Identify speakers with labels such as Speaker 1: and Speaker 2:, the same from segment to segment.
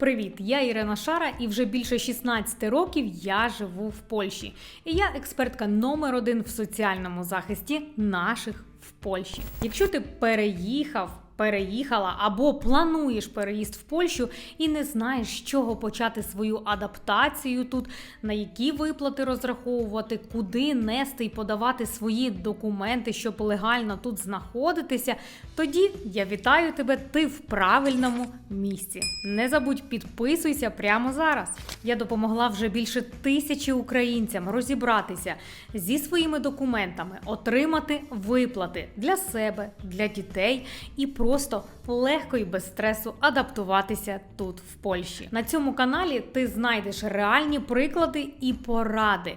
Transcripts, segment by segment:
Speaker 1: Привіт, я Ірина Шара, і вже більше 16 років я живу в Польщі. І я експертка номер один в соціальному захисті наших в Польщі. Якщо ти переїхав, переїхала або плануєш переїзд в Польщу і не знаєш, з чого почати свою адаптацію тут, на які виплати розраховувати, куди нести і подавати свої документи, щоб легально тут знаходитися, тоді я вітаю тебе, ти в правильному місці. Не забудь підписуйся прямо зараз. Я допомогла вже більше тисячі українцям розібратися зі своїми документами, отримати виплати для себе, для дітей і просто легко і без стресу адаптуватися тут в Польщі. На цьому каналі ти знайдеш реальні приклади і поради,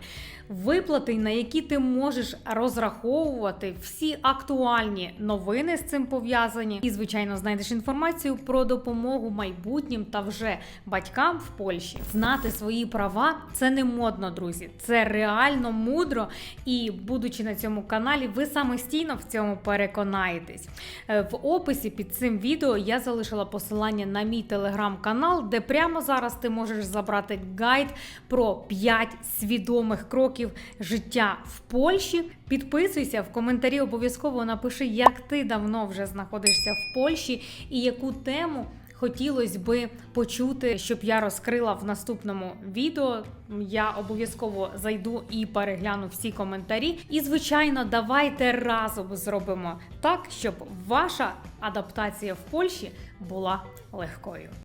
Speaker 1: виплати, на які ти можеш розраховувати всі актуальні новини з цим пов'язані. І, звичайно, знайдеш інформацію про допомогу майбутнім та вже батькам в Польщі. Знати свої права це не модно, друзі. Це реально мудро. І будучи на цьому каналі, ви самостійно в цьому переконаєтесь. Е, В описі під цим відео я залишила посилання на мій телеграм-канал, де прямо зараз ти можеш забрати гайд про 5 свідомих кроків життя в Польщі. Підписуйся в коментарі, обов'язково напиши, як ти давно вже знаходишся в Польщі і яку тему. Хотілося би почути, щоб я розкрила в наступному відео. Я обов'язково зайду і перегляну всі коментарі. І, звичайно, давайте разом зробимо так, щоб ваша адаптація в Польщі була легкою.